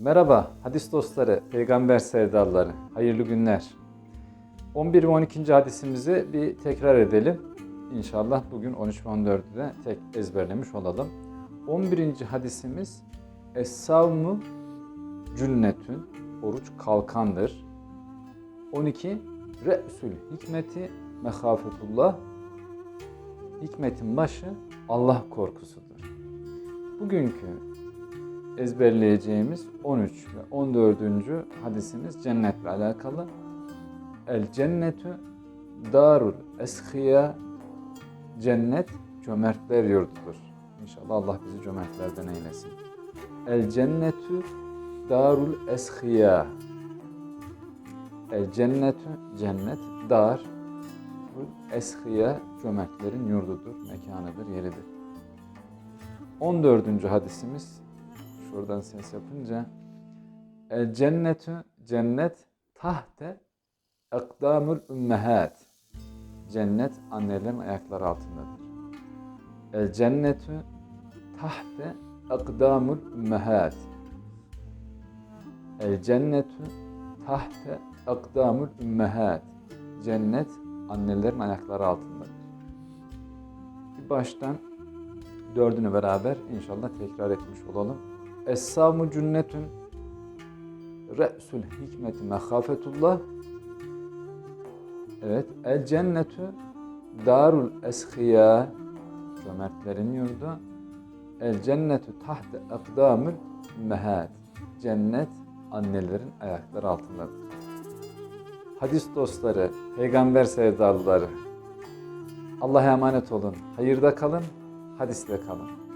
Merhaba hadis dostları, peygamber sevdalıları, hayırlı günler. 11 ve 12. hadisimizi bir tekrar edelim. İnşallah bugün 13 ve 14'ü de tek ezberlemiş olalım. 11. hadisimiz Es-savmu cünnetün, oruç kalkandır. 12. Re'sül hikmeti mehafetullah, hikmetin başı Allah korkusudur. Bugünkü ezberleyeceğimiz 13 ve 14. hadisimiz cennetle alakalı. El cennetü darul eshiya cennet cömertler yurdudur. İnşallah Allah bizi cömertlerden eylesin. El cennetü darul eshiya El cennetü cennet dar eshiya cömertlerin yurdudur, mekanıdır, yeridir. 14. hadisimiz şuradan ses yapınca El cennetü cennet tahte ekdamul ümmehat cennet annelerin ayakları altındadır. El cennetü tahte ekdamul ümmehat El cennetü tahte ekdamul ümmehat cennet annelerin ayakları altındadır. Bir baştan dördünü beraber inşallah tekrar etmiş olalım. Es-savmu cünnetün re'sül hikmeti mehafetullah Evet. El cennetü darul eshiya cömertlerin yurdu. El cennetü tahte akdamül mehat. Cennet annelerin ayakları altındadır. Hadis dostları, peygamber sevdalıları. Allah'a emanet olun. Hayırda kalın, hadiste kalın.